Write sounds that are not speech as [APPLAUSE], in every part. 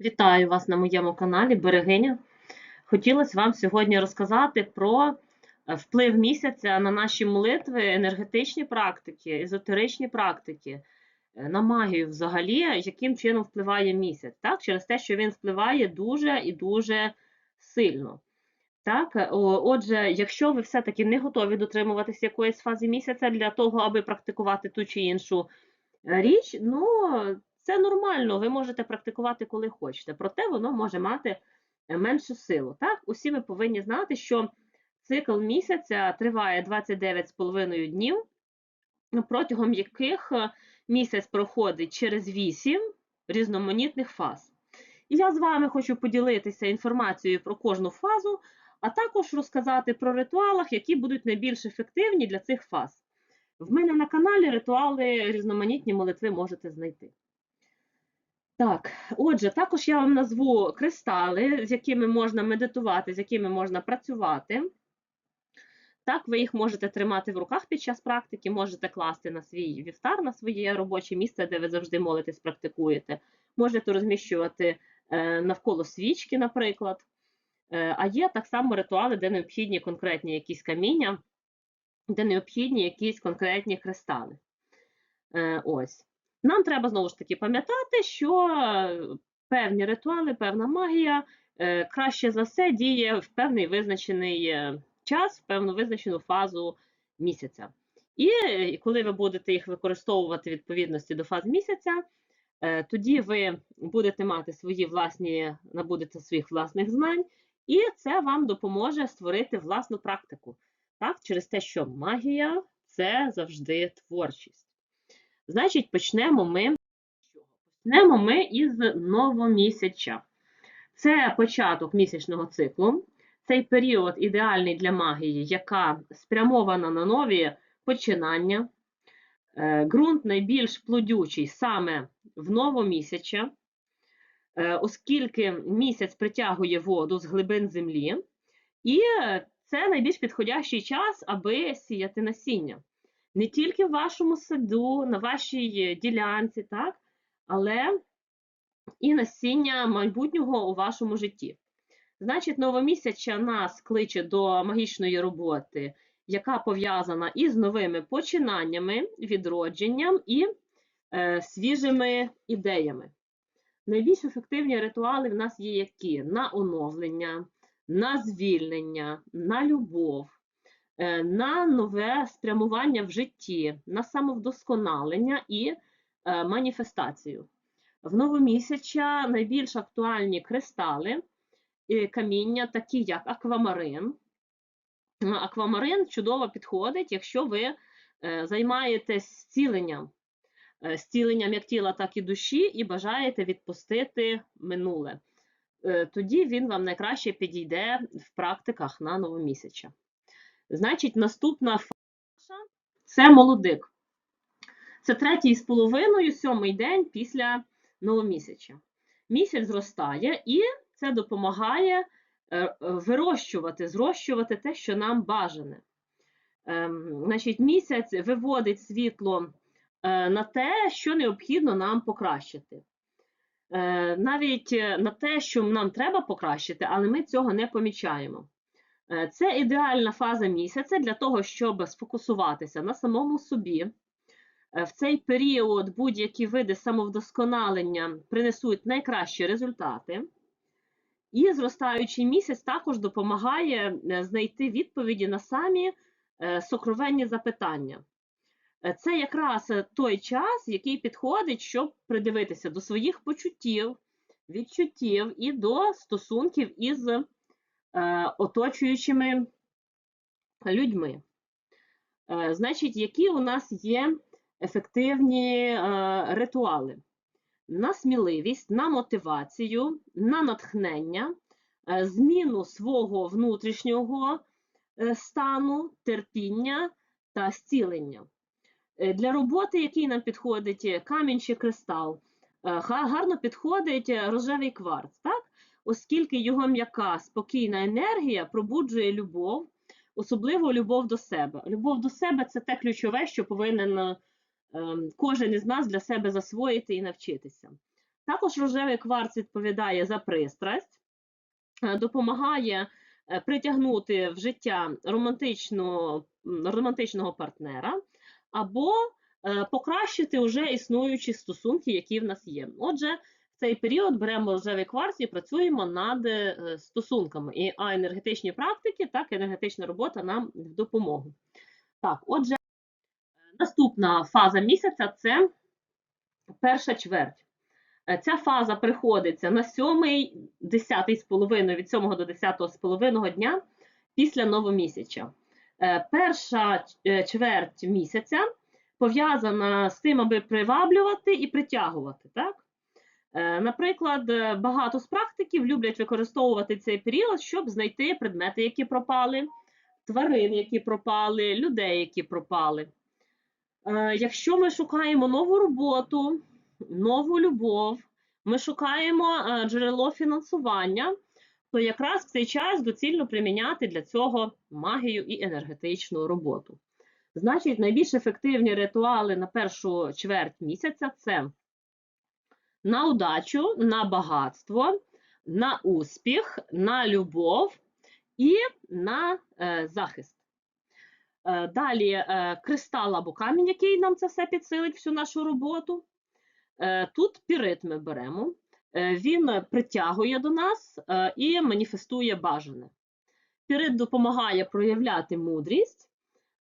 Вітаю вас на моєму каналі Берегиня. Хотілося вам сьогодні розказати про е, вплив місяця на наші молитви, енергетичні практики, езотеричні практики, е, на магію взагалі, яким чином впливає місяць. Так? Через те, що він впливає дуже і дуже сильно. Так? Отже, якщо ви все-таки не готові дотримуватися якоїсь фази місяця для того, аби практикувати ту чи іншу е, річ, ну це нормально, ви можете практикувати коли хочете, проте воно може мати е, меншу силу. Так? Усі ми повинні знати, що цикл місяця триває 29,5 днів, протягом яких е, місяць проходить через 8 різноманітних фаз. І я з вами хочу поділитися інформацією про кожну фазу, а також розказати про ритуалах, які будуть найбільш ефективні для цих фаз. В мене на каналі ритуали різноманітні молитви можете знайти. Так, отже, також я вам назву кристали, з якими можна медитувати, з якими можна працювати. Так, ви їх можете тримати в руках під час практики, можете класти на свій вівтар, на своє робоче місце, де ви завжди молитесь, практикуєте. Можете розміщувати е, навколо свічки, наприклад. Е, а є так само ритуали, де необхідні конкретні якісь каміння, де необхідні якісь конкретні кристали. Е, ось. Нам треба знову ж таки пам'ятати, що е, певні ритуали, певна магія е, краще за все діє в певний визначений е, час, в певну визначену фазу місяця. І коли ви будете їх використовувати відповідності до фаз місяця, тоді ви будете мати свої власні, набудете своїх власних знань, і це вам допоможе створити власну практику. Так, через те, що магія це завжди творчість. Значить, почнемо ми. Почнемо ми із новомісяча. Це початок місячного циклу. Цей період ідеальний для магії, яка спрямована на нові починання. Е, Ґрунт найбільш плодючий саме в новомісяча, е, оскільки місяць притягує воду з глибин землі, і е, це найбільш підходящий час, аби сіяти насіння. Не тільки в вашому саду, на вашій е, ділянці, так, але і насіння майбутнього у вашому житті. Значить, новомісяча нас кличе до магічної роботи, яка пов'язана із новими починаннями, відродженням і е, свіжими ідеями. Найбільш ефективні ритуали в нас є які? На оновлення, на звільнення, на любов, на нове спрямування в житті, на самовдосконалення і е, маніфестацію. В новомісяча найбільш актуальні кристали, і каміння, такі як аквамарин. Е, Аквамарин чудово підходить, якщо ви е, займаєтесь зціленням, е, зціленням як тіла, так і душі, і бажаєте відпустити минуле. Е, Тоді він вам найкраще підійде в практиках на новомісяча. Значить, наступна фаза це молодик. Це третій з половиною, сьомий день після новомісяча. Місяць зростає, і це допомагає е, е, вирощувати, зрощувати те, що нам бажане. Ем, Значить, місяць виводить світло е, на те, що необхідно нам покращити. Навіть на те, що нам треба покращити, але ми цього не помічаємо. Е, Це ідеальна фаза місяця для того, щоб сфокусуватися на самому собі. Е, В цей період будь-які види самовдосконалення принесуть найкращі результати. І зростаючий місяць також допомагає е, знайти відповіді на самі сокровенні запитання. Це якраз той час, який підходить, щоб придивитися до своїх почуттів, відчуттів і до стосунків із оточуючими людьми. Е, Значить, які у нас є ефективні е, ритуали? На сміливість, на мотивацію, на натхнення, е, зміну свого внутрішнього стану, терпіння та зцілення. Для роботи, який нам підходить камінь чи кристал, гарно підходить рожевий кварц? Оскільки його м'яка, спокійна енергія пробуджує любов, особливо любов до себе. Любов до себе це те ключове, що повинен ем, кожен із нас для себе засвоїти і навчитися. Також рожевий кварц відповідає за пристрасть, е, допомагає е, притягнути в життя романтичного, романтичного партнера або е, покращити вже існуючі стосунки, які в нас є. Отже, в цей період беремо рожевий кварц і працюємо над е, стосунками. І а енергетичні практики, так енергетична робота нам в допомогу. Так, отже, наступна фаза місяця це перша чверть. Ця фаза приходиться на 7, 10 з половиною, від 7 до 10 з половиною дня після новомісяча. Е, Перша е, чверть місяця пов'язана з тим, аби приваблювати і притягувати. Так? Е, Наприклад, е, багато з практиків люблять використовувати цей період, щоб знайти предмети, які пропали, тварин, які пропали, людей, які пропали. Е, Якщо ми шукаємо нову роботу, нову любов, ми шукаємо джерело фінансування, то якраз в цей час доцільно приміняти для цього магію і енергетичну роботу. Значить, найбільш ефективні ритуали на першу чверть місяця це на удачу, на багатство, на успіх, на любов і на е, захист. Е, Далі е, кристал або камінь, який нам це все підсилить, всю нашу роботу. Е, Тут пірит ми беремо. Е, Він притягує до нас е, і маніфестує бажане. Пірит допомагає проявляти мудрість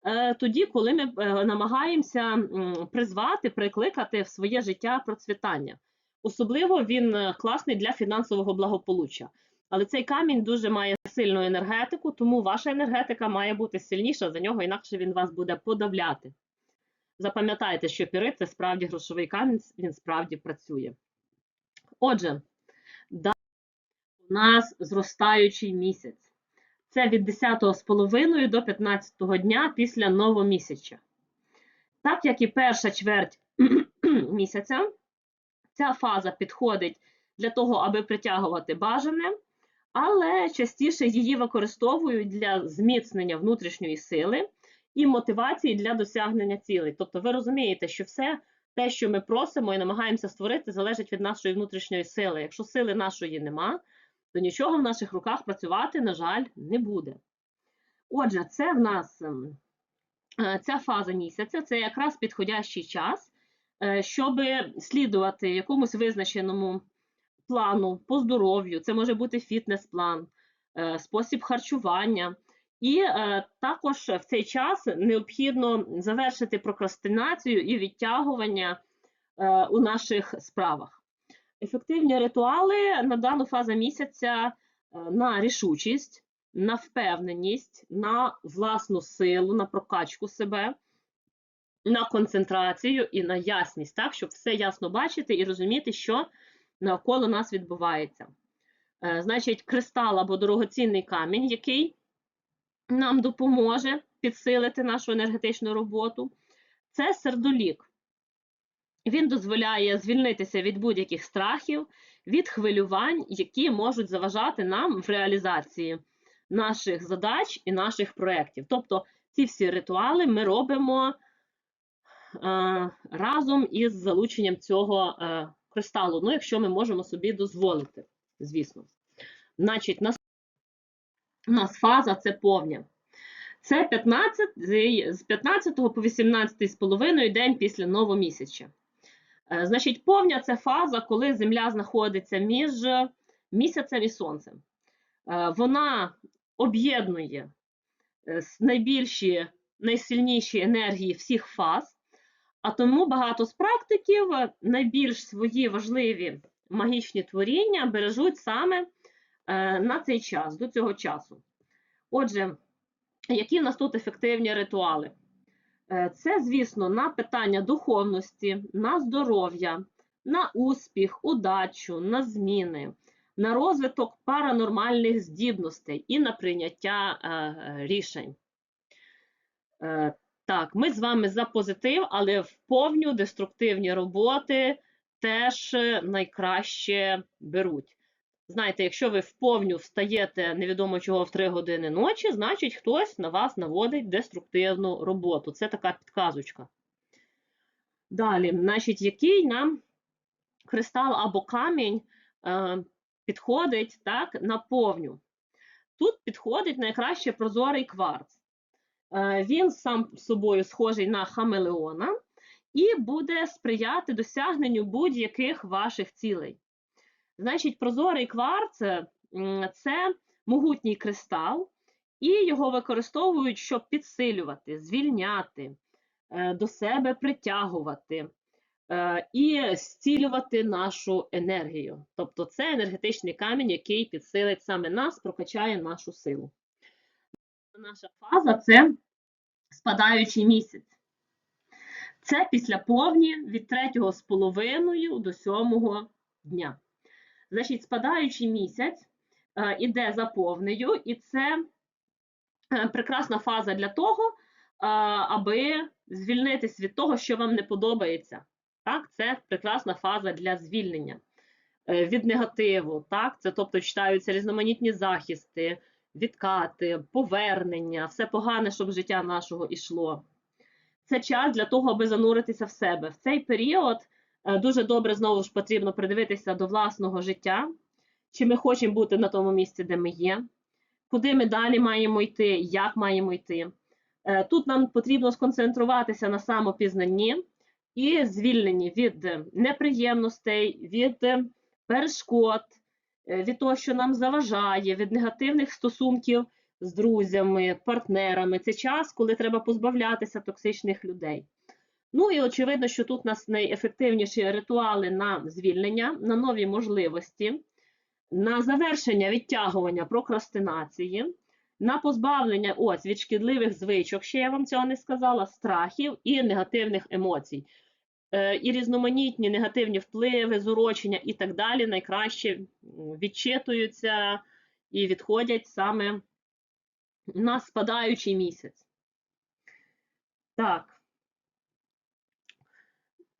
е, тоді, коли ми е, намагаємося призвати, прикликати в своє життя процвітання. Особливо він е, класний для фінансового благополуччя. Але цей камінь дуже має сильну енергетику, тому ваша енергетика має бути сильніша за нього, інакше він вас буде подавляти. Запам'ятайте, що пірит це справді грошовий камінь, він справді працює. Отже, у нас зростаючий місяць. Це від 10 з половиною до 15 дня після новомісяча. Так як і перша чверть [CLEARS THROAT] місяця, ця фаза підходить для того, аби притягувати бажане, але частіше її використовують для зміцнення внутрішньої сили і мотивації для досягнення цілей. Тобто, ви розумієте, що все те, що ми просимо і намагаємося створити, залежить від нашої внутрішньої сили. Якщо сили нашої нема, то нічого в наших руках працювати, на жаль, не буде. Отже, це в нас ем, е, ця фаза місяця, це якраз підходящий час, щоб слідувати якомусь визначеному плану по здоров'ю. Це може бути фітнес-план, е, спосіб харчування. І е, також в цей час необхідно завершити прокрастинацію і відтягування е, у наших справах. Ефективні ритуали на дану фазу місяця е, на рішучість, на впевненість, на власну силу, на прокачку себе, на концентрацію і на ясність, так, щоб все ясно бачити і розуміти, що навколо нас відбувається. Е, Значить, кристал або дорогоцінний камінь, який нам допоможе підсилити нашу енергетичну роботу, це сердолік. Він дозволяє звільнитися від будь-яких страхів, від хвилювань, які можуть заважати нам в реалізації наших задач і наших проєктів. Тобто ці всі ритуали ми робимо разом із залученням цього е, кристалу, ну, якщо ми можемо собі дозволити, звісно. Значить, у нас фаза це повня. Це 15, з 15 по 18 з половиною день після новомісяча. Е, Значить, повня це фаза, коли Земля знаходиться між місяцем і сонцем. Е, Вона об'єднує е, найбільші, найсильніші енергії всіх фаз, а тому багато з практиків е, найбільш свої важливі магічні творіння бережуть саме е, на цей час, до цього часу. Отже, які в нас тут ефективні ритуали? Е, Це, звісно, на питання духовності, на здоров'я, на успіх, удачу, на зміни, на розвиток паранормальних здібностей і на прийняття рішень. Так, ми з вами за позитив, але в повню деструктивні роботи теж е, найкраще беруть. Знаєте, якщо ви вповню встаєте невідомо чого в 3 години ночі, значить хтось на вас наводить деструктивну роботу. Це така підказочка. Далі, значить, який нам кристал або камінь е, підходить так, на повню. Тут підходить найкраще прозорий кварц. Е, Він сам собою схожий на хамелеона і буде сприяти досягненню будь-яких ваших цілей. Значить, прозорий кварц е, це могутній кристал, і його використовують, щоб підсилювати, звільняти, е, до себе притягувати і зцілювати нашу енергію. Тобто це енергетичний камінь, який підсилить саме нас, прокачає нашу силу. Наша фаза це спадаючий місяць. Це після повні від третього з половиною до сьомого дня. Значить, спадаючий місяць е, іде за повнею, і це е, прекрасна фаза для того, е, аби звільнитись від того, що вам не подобається. Так, це прекрасна фаза для звільнення від негативу. Так, це тобто читаються різноманітні захисти, відкати, повернення, все погане, щоб життя нашого ішло. Це час для того, аби зануритися в себе. В цей період е, дуже добре знову ж потрібно придивитися до власного життя, чи ми хочемо бути на тому місці, де ми є, куди ми далі маємо йти, як маємо йти. Е, Тут нам потрібно сконцентруватися на самопізнанні і звільненні від неприємностей, від перешкод, від того, що нам заважає, від негативних стосунків з друзями, партнерами. Це час, коли треба позбавлятися токсичних людей. Ну і очевидно, що тут у нас найефективніші ритуали на звільнення, на нові можливості, на завершення відтягування прокрастинації, на позбавлення ось від шкідливих звичок, ще я вам цього не сказала, страхів і негативних емоцій. Е, І різноманітні негативні впливи, зурочення і так далі найкраще відчитуються і відходять саме на спадаючий місяць. Так.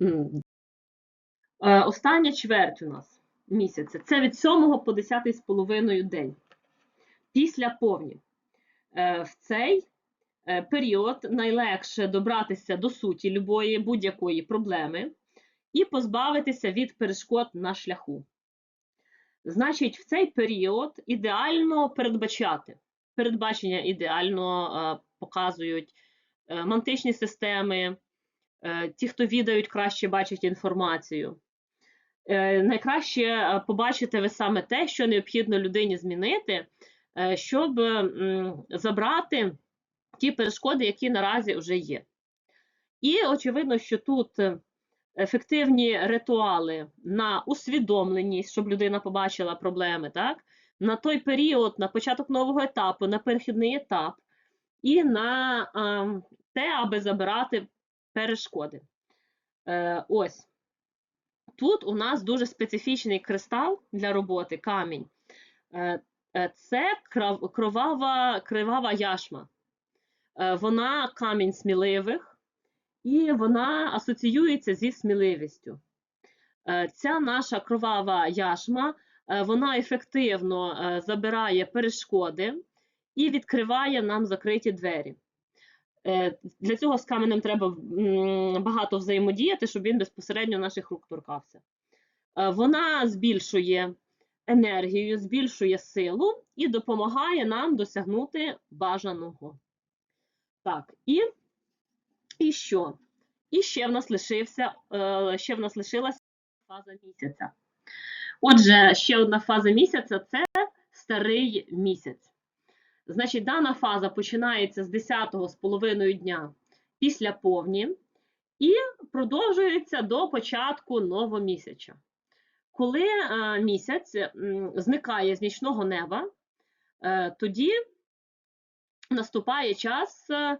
Е, Остання чверть у нас місяця. Це від 7 по 10 з половиною день. Після повні. Е, В цей період найлегше добратися до суті любої будь-якої проблеми і позбавитися від перешкод на шляху. Значить, в цей період ідеально передбачати. Передбачення ідеально е, показують е, мантичні системи, е, ті, хто відають, краще бачать інформацію. Е, Найкраще е, побачите ви саме те, що необхідно людині змінити, е, щоб забрати ті перешкоди, які наразі вже є. І очевидно, що тут е, ефективні ритуали на усвідомленість, щоб людина побачила проблеми, так? на той період, на початок нового етапу, на перехідний етап, і на е, те, аби забирати перешкоди. Е, ось. Тут у нас дуже специфічний кристал для роботи, камінь. Е, е, Це кровава, кривава яшма. Е, Вона камінь сміливих, і вона асоціюється зі сміливістю. Е, Ця наша кровава яшма, е, вона ефективно забирає перешкоди і відкриває нам закриті двері. Для цього з каменем треба багато взаємодіяти, щоб він безпосередньо наших рук торкався. Вона збільшує енергію, збільшує силу і допомагає нам досягнути бажаного. Так, і, і що? І ще в нас лишився, е, ще в нас лишилася фаза місяця. Отже, ще одна фаза місяця це старий місяць. Значить, дана фаза починається з 10-го з половиною дня після повні і продовжується до початку новомісяча. Коли е, місяць зникає з нічного неба, е, тоді наступає час е,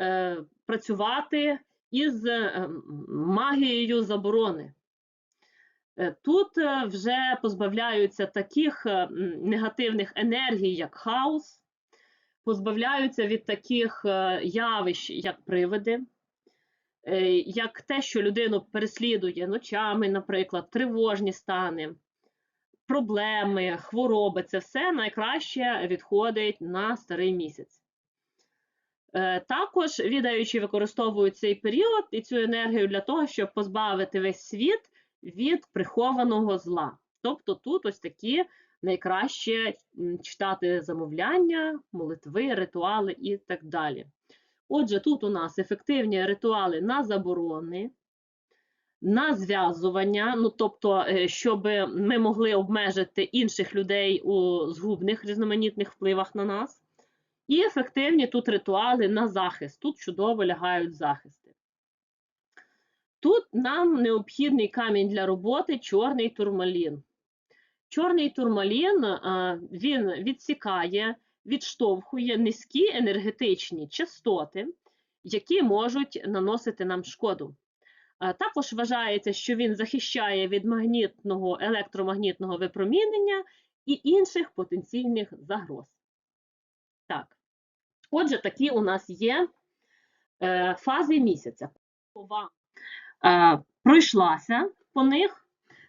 е, працювати із е, магією заборони. Е, Тут вже позбавляються таких негативних енергій, як хаос, позбавляються від таких явищ, як привиди, як те, що людину переслідує ночами, наприклад, тривожні стани, проблеми, хвороби це все найкраще відходить на старий місяць. Е, Також відаючі використовують цей період і цю енергію для того, щоб позбавити весь світ від прихованого зла. Тобто тут ось такі найкраще читати замовляння, молитви, ритуали і так далі. Отже, тут у нас ефективні ритуали на заборони, на зв'язування, ну тобто, е, щоб ми могли обмежити інших людей у згубних різноманітних впливах на нас. І ефективні тут ритуали на захист. Тут чудово лягають захисти. Тут нам необхідний камінь для роботи чорний турмалін. Чорний турмалін він відсікає, відштовхує низькі енергетичні частоти, які можуть наносити нам шкоду. Також вважається, що він захищає від магнітного електромагнітного випромінення і інших потенційних загроз. Так, отже, такі у нас є е, фази місяця. Е, пройшлася по них.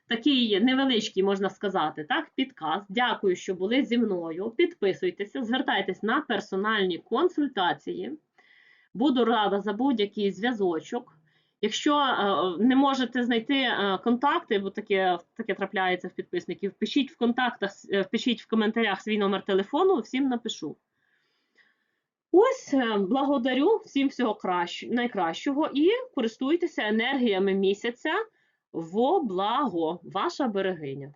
Такий невеличкий, можна сказати, так, підказ. Дякую, що були зі мною. Підписуйтеся, звертайтесь на персональні консультації. Буду рада за будь-який зв'язочок. Якщо е, не можете знайти контакти, бо таке, таке трапляється в підписників, пишіть в контактах, пишіть в коментарях свій номер телефону, всім напишу. Ось е, благодарю всім всього кращ... найкращого і користуйтеся енергіями місяця во благо, ваша берегиня.